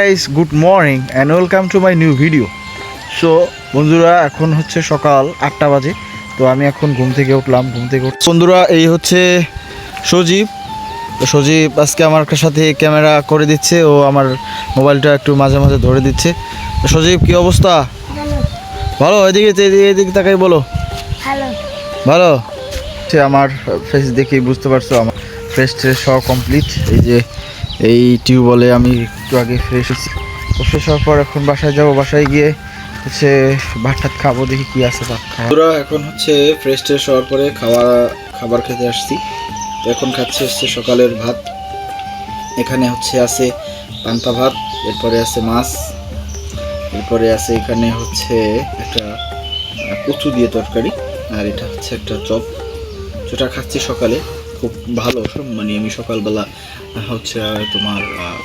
Guys good morning and welcome to my new video so বন্ধুরা এখন হচ্ছে সকাল আটটা বাজে। তো আমি এখন ঘুম থেকে উঠলাম ঘুম থেকে উঠ বন্ধুরা এই হচ্ছে সজীব। সজীব আজকে আমার সাথে ক্যামেরা করে দিচ্ছে ও আমার মোবাইলটা একটু মাঝে মাঝে ধরে দিচ্ছে। সজীব কি অবস্থা? ভালো? এদিকে এদিকে তাকাই বলো। ভালো। সে আমার ফেস দেখেই বুঝতে পারছ আমার ফ্রেশ ট্রেশ হওয়া কমপ্লিট এই যে এই টিউবওয়েলে আমি একটু আগে ফ্রেশ হচ্ছি ফ্রেশ হওয়ার পর এখন বাসায় যাব। বাসায় গিয়ে হচ্ছে ভাত টাত খাব, দেখি কি আছে ভাত খাওয়া এখন হচ্ছে ফ্রেশ ট্রেশ হওয়ার পরে খাওয়া, খাবার খেতে আসছি। তো এখন খাচ্ছে হচ্ছে সকালের ভাত। এখানে হচ্ছে আছে পান্তা ভাত, এরপরে আছে মাছ, এরপরে আছে এখানে হচ্ছে একটা কচু দিয়ে তরকারি, আর এটা হচ্ছে একটা চপ। যেটা খাচ্ছি সকালে। খুব ভালো। মানে আমি সকালবেলা হচ্ছে তোমার আহ,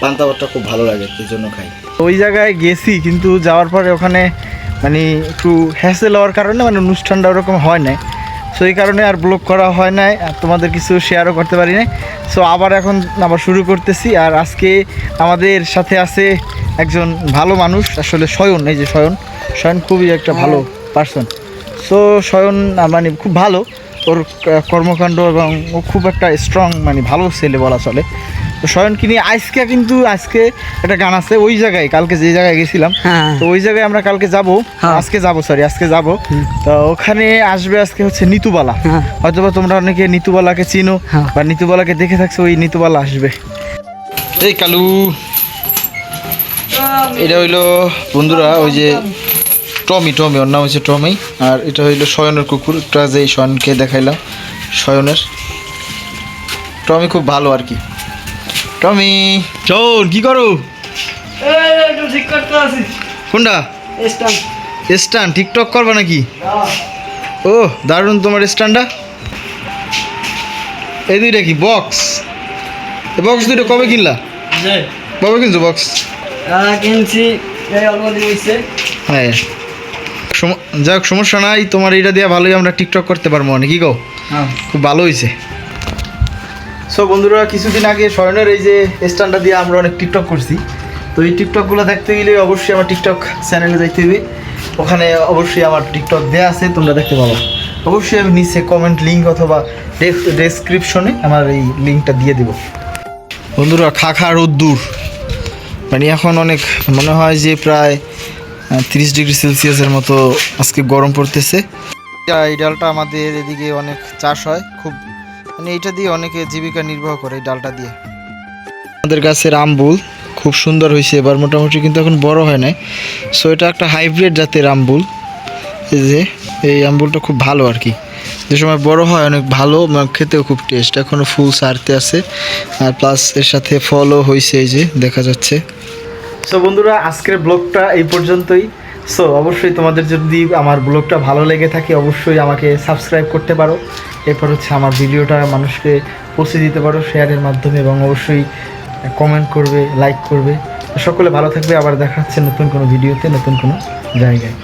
পান্তা ভাতটা খুব ভালো লাগে এই জন্য খাই? ওই জায়গায় গেছি কিন্তু যাওয়ার পরে ওখানে মানে একটু হ্যাসেল হওয়ার কারণে মানে অনুষ্ঠানটা ওরকম হয় নাই। সো এই কারণে আর ব্লগ করা হয় নাই আর তোমাদের কিছু শেয়ারও করতে পারি নাই। সো আবার এখন আবার শুরু করতেছি আর আজকে আমাদের সাথে আছে একজন ভালো মানুষ আসলে শয়ন এই যে শয়ন। শয়ন খুবই একটা ভালো পার্সন সো শয়ন আহ, মানে খুব ভালো। ওর কর্মকাণ্ড এবং ও খুব একটা স্ট্রং মানে ভালো ছেলে বলা চলে তো শয়নকে নিয়ে আজকে কিন্তু আজকে একটা গান আছে ওই জায়গায় কালকে যে জায়গায় গেছিলাম হ্যাঁ তো ওই জায়গায় আমরা কালকে যাব হ্যাঁ। আজকে যাব সরি আজকে যাব তো ওখানে আসবে আজকে হচ্ছে নিতুবালা হ্যাঁ। হয়তোবা তোমরা অনেকে নিতুবালাকে চিনো। বা নিতুবালাকে দেখে থাকছো ওই নিতুবালা আসবে এই কালু এটা হইল বন্ধুরা ওই যে টমি টমি ওর নাম হচ্ছে টমি। আর এটা হইল শয়নের কুকুর। একটা যে শয়নকে দেখাইলাম শয়নের। টমি খুব ভালো আর কি। টমি! চল কি করো? ঠিক করতে আছি। কোনটা? স্ট্যান্ড টিকটক করবা নাকি? ও দারুণ তোমার স্ট্যান্ডটা এই দুইটা কি বক্স? এই বক্স দুইটা কবে কিনলা? কবে কিনছো বক্স? কিনছি। দিন হয়েছে হ্যাঁ। সম- যাক সমস্যা নাই তোমার এটা দিয়ে ভালোই আমরা টিকটক করতে পারব অনেক। কি গো হ্যাঁ। খুব ভালো হয়েছে সো বন্ধুরা কিছুদিন আগে স্বর্ণের এই যে স্ট্যান্ডটা দিয়ে আমরা অনেক টিকটক করছি। তো এই টিকটকগুলো দেখতে গেলে অবশ্যই আমার টিকটক চ্যানেলে যাইতে হবে ওখানে অবশ্যই আমার টিকটক দেওয়া আছে তোমরা দেখতে পাবো। অবশ্যই আমি নিচে কমেন্ট লিঙ্ক অথবা ডেসক্রিপশনে আমার এই লিঙ্কটা দিয়ে দেবো। বন্ধুরা খা খা রোদ্দুর। মানে এখন অনেক মনে হয় যে প্রায় তিরিশ ডিগ্রি সেলসিয়াসের মতো আজকে গরম পড়তেছে। এটা- এই ডালটা আমাদের এদিকে অনেক চাষ হয় খুব মানে এইটা দিয়ে অনেকে জীবিকা নির্বাহ করে এই ডালটা দিয়ে। আমাদের গাছের আমবুল খুব সুন্দর হয়েছে এবার মোটামুটি কিন্তু এখন বড় হয় নাই। সো এটা একটা হাইব্রিড জাতের আমবুল এই যে এই আমবুলটা খুব ভালো আর কি। যে সময় বড় হয় অনেক ভালো এবং খেতেও খুব টেস্ট এখনও ফুল সারতে আছে। আর প্লাস এর সাথে ফলও হয়েছে এই যে দেখা যাচ্ছে। সো বন্ধুরা, আজকের ব্লগটা এই পর্যন্তই। সো অবশ্যই তোমাদের যদি আমার ব্লগটা ভালো লেগে থাকে, অবশ্যই আমাকে সাবস্ক্রাইব করতে পারো। এরপর হচ্ছে আমার ভিডিওটা মানুষকে পৌঁছে দিতে পারো শেয়ারের মাধ্যমে এবং অবশ্যই কমেন্ট করবে লাইক করবে। সকলে ভালো থাকবে, আবার দেখা হচ্ছে নতুন কোনো ভিডিওতে, নতুন কোনো জায়গায়।